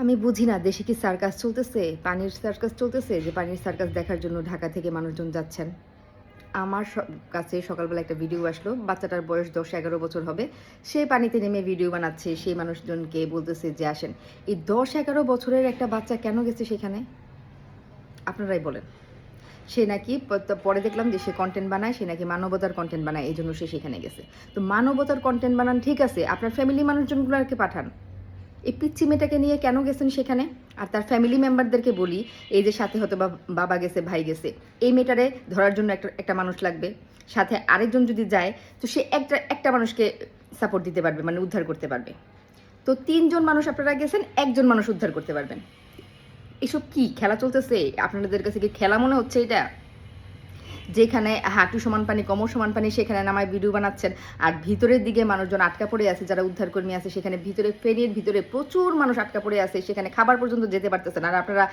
আমি বুঝি না, দেশে কি সার্কাস চলতেছে? পানির সার্কাস চলতেছে যে পানির সার্কাস দেখার জন্য ঢাকা থেকে মানুষজন যাচ্ছেন? আমার কাছে সকালবেলা একটা ভিডিও আসলো, বাচ্চাটার বয়স দশ এগারো বছর হবে। সে পানিতে নেমে ভিডিও বানাচ্ছে, সেই মানুষজনকে বলতেছে যে আসেন। এই দশ এগারো বছরের একটা বাচ্চা কেন গেছে সেখানে? আপনারাই বলেন। সে নাকি পরে দেখলাম যে সে কন্টেন্ট বানায়, সে নাকি মানবতার কন্টেন্ট বানায়, এই জন্য সে সেখানে গেছে। তো মানবতার কন্টেন্ট বানান ঠিক আছে, আপনার ফ্যামিলি মানুষজনগুলোকে পাঠান। এই পিচ্ছি মেয়েটাকে নিয়ে কেন গেছেন সেখানে? আর তার ফ্যামিলি মেম্বারদেরকে বলি, এই যে সাথে হয়তো বাবা গেছে, ভাই গেছে, এই মেয়েটারে ধরার জন্য একটা একটা মানুষ লাগবে। সাথে আরেকজন যদি যায়, তো সে একটা একটা মানুষকে সাপোর্ট দিতে পারবে মানে উদ্ধার করতে পারবে। তো তিনজন মানুষ আপনারা গেছেন, একজন মানুষ উদ্ধার করতে পারবেন। এসব কি, খেলা চলতেছে? আপনাদের কাছে কি খেলা মনে হচ্ছে এটা? যেখানে হাঁটু সমান পানি, কমর সমান পানি, সেখানে নামায় ভিডিও বানাচ্ছেন। আর ভিতরের দিকে মানুষজন আটকা পড়ে আছে, যারা উদ্ধারকর্মী আছে, সেখানে ভিতরে ফেরির ভিতরে প্রচুর মানুষ আটকা পড়ে আছে, সেখানে খাবার পর্যন্ত যেতে পারতেছেন। আর আপনারা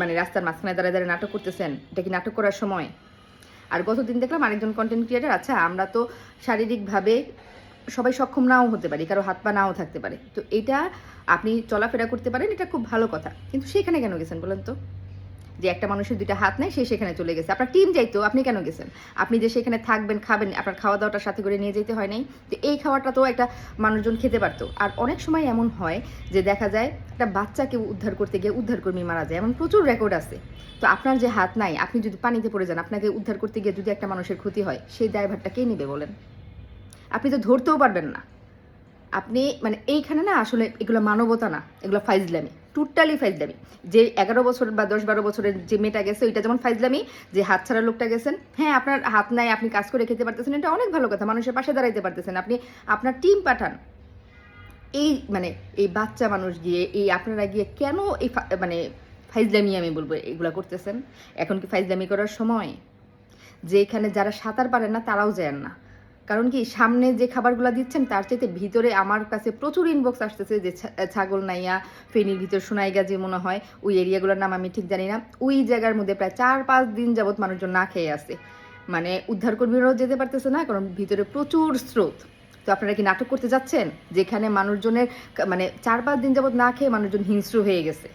মানে রাস্তার মাঝখানে দাঁড়ায় দাঁড়িয়ে নাটক করতেছেন, এটা কি নাটক করার সময়? আর গতদিন দেখলাম আরেকজন কন্টেন্ট ক্রিয়েটার আচ্ছা আমরা তো শারীরিকভাবে সবাই সক্ষম নাও হতে পারি, কারও হাত পা নাও থাকতে পারে। তো এটা আপনি চলাফেরা করতে পারেন, এটা খুব ভালো কথা। কিন্তু সেখানে কেন গেছেন বলেন তো? যে একটা মানুষের দুইটা হাত নেই, সে সেখানে চলে গেছে। আপনার টিম যাইতো, আপনি কেন গেছেন? আপনি যে সেখানে থাকবেন, খাবেন, আপনার খাওয়া দাওয়াটা সাথে করে নিয়ে যেতে হয় নাই। তো এই খাওয়াটা তো একটা মানুষজন খেতে পারতো। আর অনেক সময় এমন হয় যে দেখা যায়, একটা বাচ্চাকে উদ্ধার করতে গিয়ে উদ্ধারকর্মী মারা যায়। এমন প্রচুর রেকর্ড আছে। তো আপনার যে হাত নাই, আপনি যদি পানিতে পড়ে যান, আপনাকে উদ্ধার করতে গিয়ে যদি একটা মানুষের ক্ষতি হয়, সেই দায়ভারটা কে নেবে বলেন? আপনি তো ধরতেও পারবেন না। আপনি মানে এইখানে না আসলে এগুলো মানবতা না, এগুলো ফাইজলামি। টোটালি ফাইজলামি। যে এগারো বছর বা দশ বারো বছরের যে মেয়েটা গেছে, ওইটা যেমন ফাইজলামি, যে হাত ছাড়া লোকটা গেছেন হ্যাঁ আপনার হাত নাই, আপনি কাজ করে খেতে পারতেছেন, এটা অনেক ভালো কথা, মানুষের পাশে দাঁড়াইতে পারতেছেন। আপনি আপনার টিম পাঠান। এই মানে এই বাচ্চা মানুষ গিয়ে, এই আপনারা গিয়ে কেন এই মানে ফাইজলামি আমি বলব, এগুলো করতেছেন? এখন কি ফাইজলামি করার সময়? যে এখানে যারা সাঁতার পারেন না, তারাও যায় না। কারণ কি, সামনে যে খাবারগুলো দিচ্ছেন, তার চাইতে ভিতরে আমার কাছে প্রচুর ইনবক্স আসতেছে যে ছাগল নাইয়া ফেনীর ভিতর সোনাইগা যে মনে হয়, ওই এরিয়াগুলোর নাম আমি ঠিক জানি না। ওই জায়গার মধ্যে প্রায় চার পাঁচ দিন যাবৎ মানুষজন না খেয়ে আছে। মানে উদ্ধারকর্মীরাও যেতে পারতেছে না, কারণ ভিতরে প্রচুর স্রোত। তো আপনারা কি নাটক করতে যাচ্ছেন? যেখানে মানুষজনের মানে চার পাঁচ দিন যাবৎ না খেয়ে মানুষজন হিংস্র হয়ে গেছে।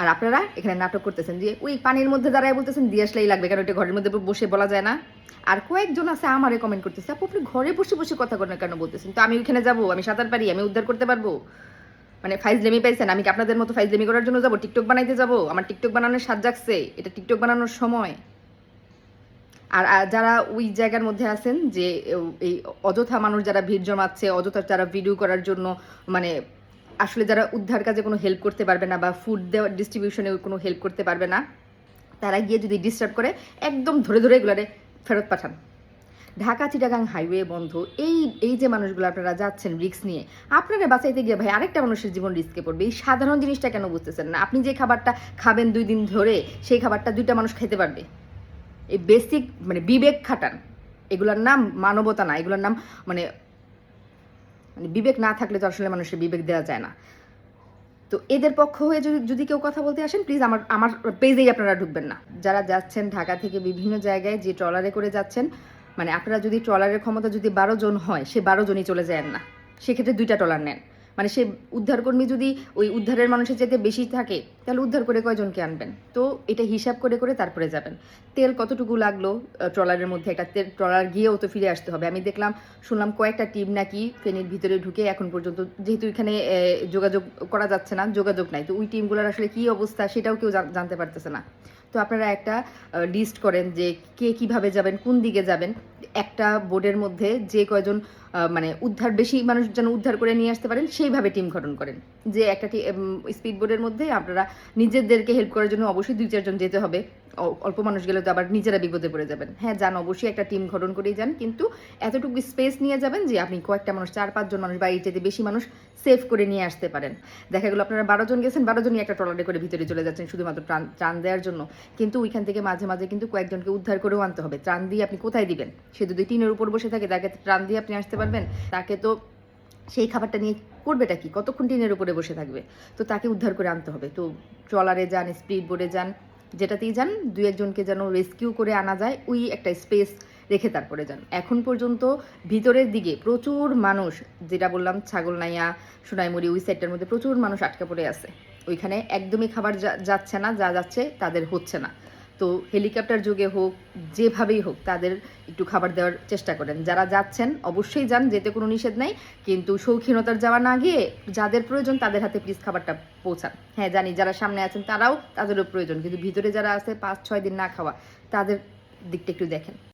আর আপনারা এখানে নাটক করতেছেন যে, ওই পানির মধ্যে দাঁড়ায় বলতেছেন, দিয়ে আসলেই লাগবে কারণ এটা ঘরের মধ্যে বসে বলা যায় না। আর কয়েকজন আছে আমারে কমেন্ট করতেছে, আপু, আপনি ঘরে বসে বসে কথা বলেন কেন? বলতেছেন, তো আমি ওইখানে যাব, আমি সাঁতার পারি, আমি উদ্ধার করতে পারব। মানে ফাইজলেমি পাইছেন, আমি কি আপনাদের মতো ফাইজলেমি করার জন্য যাব? টিকটক বানাইতে যাব? আমার টিকটক বানানোর স্বাদ জাগছে, এটা টিকটক বানানোর সময়। আর যারা ওই জায়গার মধ্যে আছেন যে এই অযথা মানুষ যারা ভিড় জমাচ্ছে, অযথা যারা ভিডিও করার জন্য মানে আসলে যারা উদ্ধার কাজে কোনো হেল্প করতে পারবে না বা ফুড দেওয়ার ডিস্ট্রিবিউশনে কোনো হেল্প করতে পারবে না, তারা গিয়ে যদি ডিস্টার্ব করে, একদম ধরে ধরে এগুলারে ফেরত পাঠান। ঢাকা, চিটাগাং হাইওয়ে বন্ধ, এই এই যে মানুষগুলো আপনারা যাচ্ছেন রিস্ক নিয়ে, আপনারা বাঁচাইতে গিয়ে ভাই আরেকটা মানুষের জীবন রিস্কে পড়বে। এই সাধারণ জিনিসটা কেন বুঝতেছেন না? আপনি যে খাবারটা খাবেন দুই দিন ধরে, সেই খাবারটা দুইটা মানুষ খেতে পারবে। এই বেসিক মানে বিবেক খাটান। এগুলোর নাম মানবতা না, এগুলোর নাম মানে মানে বিবেক না থাকলে তো আসলে মানুষের বিবেক দেওয়া যায় না। তো এদের পক্ষ হয়ে যদি যদি কেউ কথা বলতে আসেন প্লিজ আমার আমার পেজেই আপনারা ঢুকবেন না। যারা যাচ্ছেন ঢাকা থেকে বিভিন্ন জায়গায় যে ট্রলারে করে যাচ্ছেন মানে আপনারা যদি ট্রলারের ক্ষমতা যদি বারো জন হয়, সে বারো জনই চলে যায় না। সেক্ষেত্রে দুইটা ট্রলার নেন। মানে সে উদ্ধারকর্মী যদি ওই উদ্ধারের মানুষের চাইতে বেশি থাকে, তাহলে উদ্ধার করে কয়জনকে আনবেন? তো এটা হিসাব করে করে তারপরে যাবেন। তেল কতটুকু লাগল ট্রলারের মধ্যে? একটা তেল, ট্রলার গিয়েও তো ফিরে আসতে হবে। আমি দেখলাম, শুনলাম কয়েকটা টিম নাকি ফেনীর ভিতরে ঢুকে এখন পর্যন্ত, যেহেতু এখানে যোগাযোগ করা যাচ্ছে না, যোগাযোগ নাই। তো ওই টিমগুলোর আসলে কি অবস্থা সেটাও কেউ জানতে পারতেছে না। তো আপনারা একটা লিস্ট করেন যে কে কীভাবে যাবেন, কোন দিকে যাবেন। একটা বোর্ডের মধ্যে যে কয়জন মানে উদ্ধার, বেশি মানুষ যেন উদ্ধার করে নিয়ে আসতে পারেন, সেইভাবে টিম গঠন করেন। যে একটা স্পিড বোর্ডের মধ্যে আপনারা নিজেদেরকে হেল্প করার জন্য অবশ্যই দুই চারজন যেতে হবে। অল্প মানুষ গেলে তো আবার নিজেরা বিপদে পড়ে যাবেন। হ্যাঁ যান, অবশ্যই একটা টিম গঠন করেই যান, কিন্তু এতটুকু স্পেস নিয়ে যাবেন যে আপনি কয়েকটা মানুষ, চার, পাঁচজন মানুষ বা চাইতে বেশি মানুষ সেভ করে নিয়ে আসতে পারেন। দেখা গেলো আপনারা বারো জন গেছেন, বারো জনই একটা ট্রলারে করে ভিতরে চলে যাচ্ছেন শুধুমাত্র ত্রাণ ত্রাণ দেওয়ার জন্য। কিন্তু ওইখান থেকে মাঝে মাঝে কিন্তু কয়েকজনকে উদ্ধার করেও আনতে হবে। ত্রাণ দিয়ে আপনি কোথায় দিবেন? সে যদি টিনের উপর বসে থাকে, তাকে ত্রাণ দিয়ে আপনি আসতে পারবেন? তাকে তো সেই খাবারটা নিয়ে করবেটা কি? কতক্ষণ টিনের উপরে বসে থাকবে? তো তাকে উদ্ধার করে আনতে হবে। তো ট্রলারে যান স্পিড বোর্ডে যান যেটাতেই যান দু একজনকে যেন রেস্কিউ করে আনা যায়, ওই একটা স্পেস রেখে তারপরে যান। এখন পর্যন্ত ভিতরের দিকে প্রচুর মানুষ, যেটা বললাম ছাগল নাইয়া সোনাইমুড়ি ওই সাইডটার মধ্যে প্রচুর মানুষ আটকা পড়ে আছে। ওইখানে একদমই খাবার যাচ্ছে না, যা যাচ্ছে তাদের হচ্ছে না। তো হেলিকপ্টার যুগে হোক, যেভাবেই হোক, তাদের একটু খাবার দেওয়ার চেষ্টা করেন। যারা যাচ্ছেন, অবশ্যই যান, যেতে কোনো নিষেধ নাই। কিন্তু শৌখিনতার যাওয়া না গিয়ে যাদের প্রয়োজন তাদের হাতে প্লিজ খাবারটা পৌঁছান। হ্যাঁ জানি যারা সামনে আছেন তারাও তাদেরও প্রয়োজন। কিন্তু ভিতরে যারা আছে, পাঁচ, ছয় দিন না খাওয়া, তাদের দিকটা একটু দেখেন।